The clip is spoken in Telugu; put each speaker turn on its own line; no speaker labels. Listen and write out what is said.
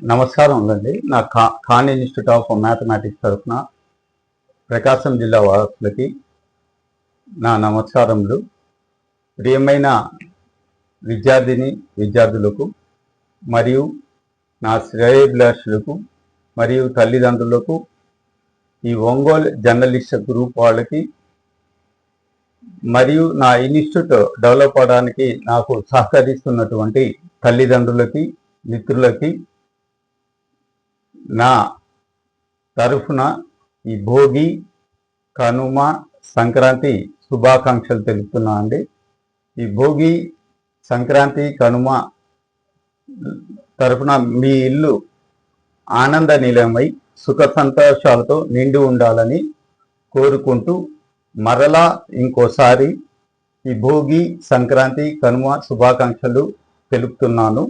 నమస్కారం అండి నా కా ఖాన్ ఇన్స్టిట్యూట్ ఆఫ్ మ్యాథమెటిక్స్ తరఫున ప్రకాశం జిల్లా వాసులకి నా నమస్కారములు. ప్రియమైన విద్యార్థిని విద్యార్థులకు మరియు నా శ్రేయభిలాషులకు మరియు తల్లిదండ్రులకు ఈ ఒంగోలు జర్నలిస్ట్ గ్రూప్ వాళ్ళకి మరియు నా ఇన్స్టిట్యూట్ డెవలప్ అవడానికి నాకు సహకరిస్తున్నటువంటి తల్లిదండ్రులకి మిత్రులకి నా తరఫున ఈ భోగి కనుమ సంక్రాంతి శుభాకాంక్షలు తెలుపుతున్నా అండి. ఈ భోగి సంక్రాంతి కనుమ తరఫున మీ ఇల్లు ఆనంద నిలయమై సుఖ సంతోషాలతో నిండి ఉండాలని కోరుకుంటూ మరలా ఇంకోసారి ఈ భోగి సంక్రాంతి కనుమ శుభాకాంక్షలు తెలుపుతున్నాను.